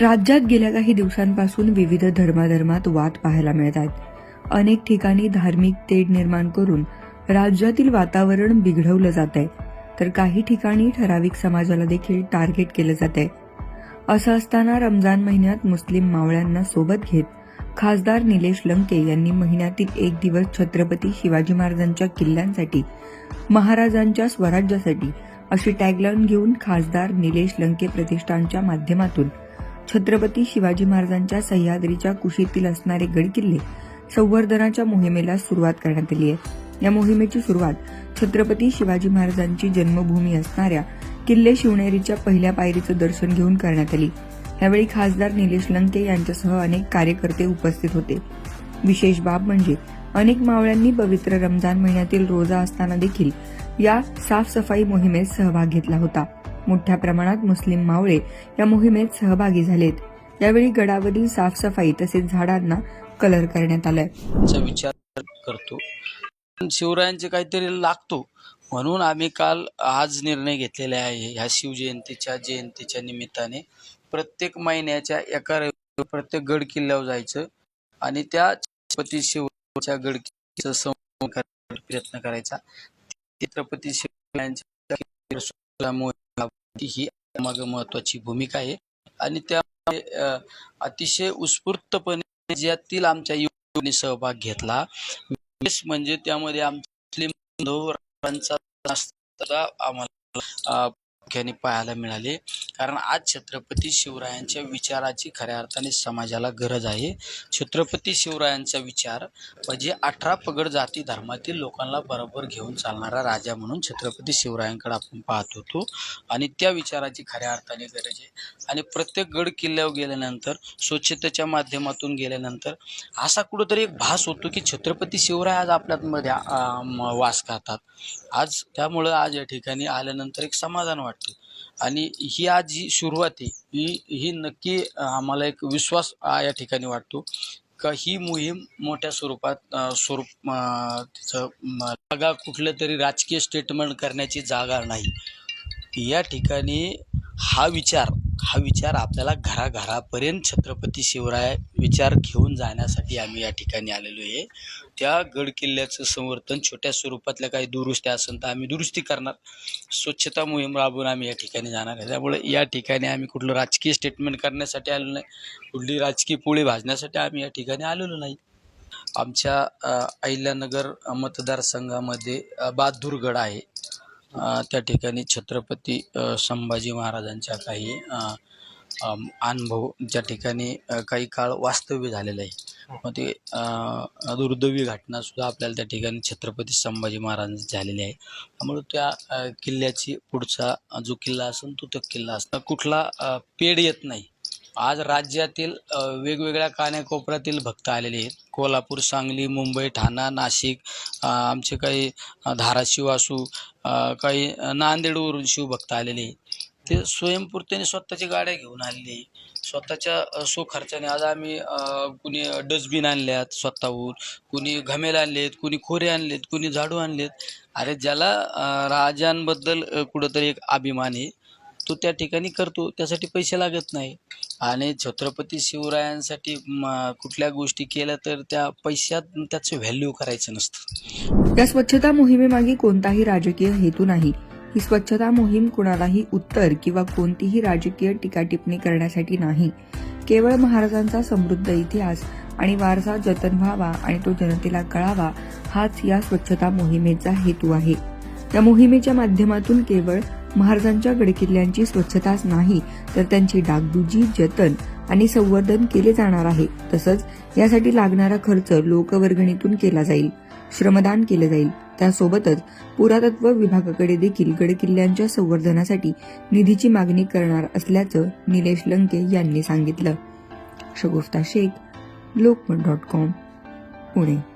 राज्यात गेल्या काही दिवसांपासून विविध धर्माधर्मात वाद पाहायला मिळत आहेत. अनेक ठिकाणी धार्मिक तेढ निर्माण करून राज्यातील वातावरण बिघडवलं जात आहे तर काही ठिकाणी ठराविक समाजाला देखील टार्गेट केलं जात आहे असं असताना रमजान महिन्यात मुस्लिम मावळ्यांना सोबत घेत खासदार निलेश लंके यांनी महिन्यातील एक दिवस छत्रपती शिवाजी महाराजांच्या किल्ल्यांसाठी महाराजांच्या स्वराज्यासाठी अशी टॅगलाईन घेऊन खासदार निलेश लंके प्रतिष्ठानच्या माध्यमातून छत्रपती शिवाजी महाराजांच्या सह्याद्रीच्या कुशीतील असणारे गडकिल्ले संवर्धनाच्या मोहिमेला सुरुवात करण्यात आली आहे. या मोहिमेची सुरुवात छत्रपती शिवाजी महाराजांची जन्मभूमी असणाऱ्या किल्ले शिवनेरीच्या पहिल्या पायरीचं दर्शन घेऊन करण्यात आली. यावेळी खासदार निलेश लंके यांच्यासह अनेक कार्यकर्ते उपस्थित होते. विशेष बाब म्हणजे अनेक मावळ्यांनी पवित्र रमजान महिन्यातील रोजा असताना देखील या साफसफाई मोहिमेत सहभाग घेतला होता. मोठ्या प्रमाणात मुस्लिम मावळे या मोहिमेत सहभागी झालेत. यावेळी गडावरील साफसफाई तसेच झाडांना कलर करण्यात आलाय. विचार करतो. शिवरायांचे काहीतरी लागतो. म्हणून आम्ही काल आज निर्णय घेतलेला आहे. ह्या शिवजयंतीच्या जयंतीच्या निमित्ताने प्रत्येक महिन्याच्या एका रविवारी प्रत्येक गड किल्ल्यावर जायचं आणि त्या छत्रपती शिवरायांच्या गड प्रयत्न करायचा. छत्रपती शिवरायांच्या ही माग महत्वाची भूमिका आहे. आणि त्यामुळे अतिशय उत्स्फूर्तपणे ज्यातील आमच्या युवकांनी सहभाग घेतला. विशेष म्हणजे त्यामध्ये आमच्या मुस्लिम आम्हाला पाहायला मिळाले. कारण आज छत्रपती शिवरायांच्या विचाराची खऱ्या अर्थाने समाजाला गरज आहे. छत्रपती शिवरायांचा विचार म्हणजे अठरा पगड जाती धर्मातील लोकांना बरोबर घेऊन चालणारा राजा म्हणून छत्रपती शिवरायांकडे आपण पाहत होतो. आणि त्या विचाराची खऱ्या अर्थाने गरज आहे. आणि प्रत्येक गड किल्ल्यावर गेल्यानंतर स्वच्छतेच्या माध्यमातून गेल्यानंतर असा कुठंतरी एक भास होतो की छत्रपती शिवराय आज आपल्यामध्ये म- वास करतात. आज त्यामुळं आज या ठिकाणी आल्यानंतर एक समाधान वाटतं. आणि ही आज जी सुरुवात आहे ही ही नक्की आम्हाला एक विश्वास या ठिकाणी वाटतो. का ही मोहीम मोठ्या स्वरूपात स्वरूप तिचं जागा कुठलं तरी राजकीय स्टेटमेंट करण्याची जागा नाही. या ठिकाणी हा विचार हा विचार आपल्याला घराघरापर्यंत छत्रपती शिवराय विचार घेऊन जाण्यासाठी आम्ही या ठिकाणी आलेलो आहे. त्या गड किल्ल्याचं संवर्धन छोट्या स्वरूपातल्या काही दुरुस्त्या असेल तर आम्ही दुरुस्ती करणार. स्वच्छता मोहीम राबवून आम्ही या ठिकाणी जाणार आहे. त्यामुळे या ठिकाणी आम्ही कुठलं राजकीय स्टेटमेंट करण्यासाठी आलेलो नाही. कुठली राजकीय पोळी भाजण्यासाठी आम्ही या ठिकाणी आलेलो नाही. आमच्या अहिल्यानगर मतदारसंघामध्ये बहादूरगड आहे. त्या ठिकाणी छत्रपती संभाजी महाराजांच्या काही अनुभव ज्या ठिकाणी काही काळ वास्तव्य झालेलं आहे. मग ते दुर्दैवी घटनासुद्धा आपल्याला त्या ठिकाणी छत्रपती संभाजी महाराज झालेली आहे. त्यामुळे त्या किल्ल्याची पुढचा जो किल्ला असेल तो तो किल्ला असतो. कुठला पेड येत नाही. आज राज्यातील वेगवेगळ्या कान्याकोपऱ्यातील भक्त आलेले आहेत. कोल्हापूर सांगली मुंबई ठाणा नाशिक आमचे काही धाराशिव असू काही नांदेडवरून शिवभक्त आलेले ते स्वयंपूर्तीने स्वतःच्या गाड्या घेऊन आलेले स्वतःच्या अ, आज आम्ही कुणी डस्टबिन आणल्यात स्वतःहून कुणी घमेल आणलेत कुणी खोरे आणलेत कुणी झाडू आणलेत अरे ज्याला राजांबद्दल कुठंतरी एक अभिमान आहे तो त्या ठिकाणी करतो त्यासाठी पैसे लागत नाही. आणि छत्रपती शिवरायांसाठी म, कुठल्या गोष्टी केल्या तर त्या पैशात त्याचं व्हॅल्यू करायचं नसतं. या स्वच्छता मोहिमेमागे कोणताही राजकीय हेतू नाही. ही स्वच्छता मोहीम कुणालाही उत्तर किंवा कोणतीही राजकीय टीकाटिप्पणी करण्यासाठी नाही. केवळ महाराजांचा समृद्ध इतिहास आणि वारसा जतन व्हावा आणि तो जनतेला कळावा हाच या स्वच्छता मोहिमेचा हेतू आहे. या मोहिमेच्या माध्यमातून केवळ महाराजांच्या गडकिल्ल्यांची स्वच्छताच नाही तर त्यांची डागडुजी जतन आणि संवर्धन केले जाणार आहे. तसंच यासाठी लागणारा खर्च लोकवर्गणीतून केला जाईल श्रमदान केले जाईल. त्यासोबतच पुरातत्व विभागाकडे देखील गडकिल्ल्यांच्या संवर्धनासाठी निधीची मागणी करणार असल्याचं निलेश लंके यांनी सांगितलं. Shagufta Shaikh Lokmat dot com Pune.